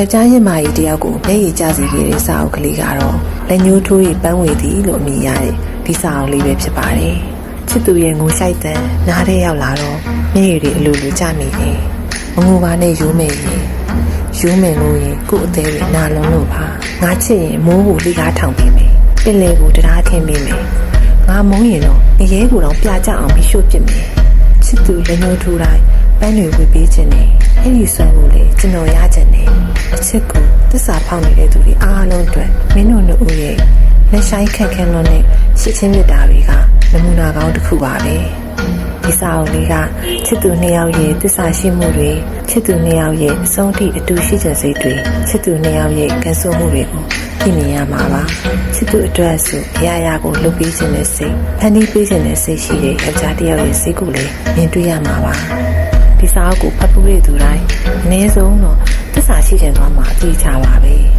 ယောက်ျားရင်မာကြီးတယောက်ကိုမျက်ရည်ကျစေခဲ့တဲ့စာအုပ်ကလေးကတော့လက်ညှိုးထိုးရီပန်းဝေသည်လို့အမည်ရတဲ့ဒီစာအုပ်လေးပဲဖြစ်ပါတယ်ချစ်သူရဲ့ငိုဆိုင်တန်နားထဲရောက်လာတော့မျက်ရည်တွေအလိုလိုကျမိတယ်မငိုပါနဲ့ရိုးမယ်ရင်ရိုးမယ်လို့ရင်ကို့အသေးတွေနာလုံးလို့ပါငါချစ်ရင်မိုးကိုလိကားထောင်ပေးမယ်ပင်လေကိုတရားထင်းပေးမယ်ငါမုန်းရင်တော့အရေးကိုတော့ပြကြအောင်ပြီးရှို့ပစ်မယ်ချစ်သူလက်ညှိုးထိုးတိုင်းပန်းတွေဝေပေးခြင်းနဲ့အဲ့ဒီဆွမ်းကိုလေကျွန်တော်ရခြင်းနဲ့ အချစ်ကိုသစ္စာဖောက်နေတဲ့သူတွေအားလုံးအတွက်မင်းတို့တို့ရဲ့လက်ဆိုင်ခက်ခဲလွန်းတဲ့ရှစ်ချင်းမြတ်တာတွေကနမူနာကောင်းတစ်ခုပါပဲဒီစာအုပ်လေးကချစ်သူနှစ်ယောက်ရဲ့သစ္စာရှိမှုတွေချစ်သူနှစ်ယောက်ရဲ့အဆုံးထိအတူရှိကြစိတ်တွေချစ်သူနှစ်ယောက်ရဲ့ကန်ဆိုးမှုတွေကိုပြင်နေရမှာပါချစ်သူအတွက်ဆိုအရာရာကိုလုပ်ပေးခြင်းနဲ့စိတ်ဖန်တီးပေးခြင်းနဲ့စိတ်ရှိတဲ့ယောက်ျားတစ်ယောက်ရဲ့စိတ်ကိုလည်းမြင်တွေ့ရမှာပါဒီစာအုပ်ကိုဖတ်ဖို့ရတဲ့သူတိုင်းအနည်းဆုံးတော့သ စ္စာရှိခြင်းသွားမှာအကြည့်ချပါပဲ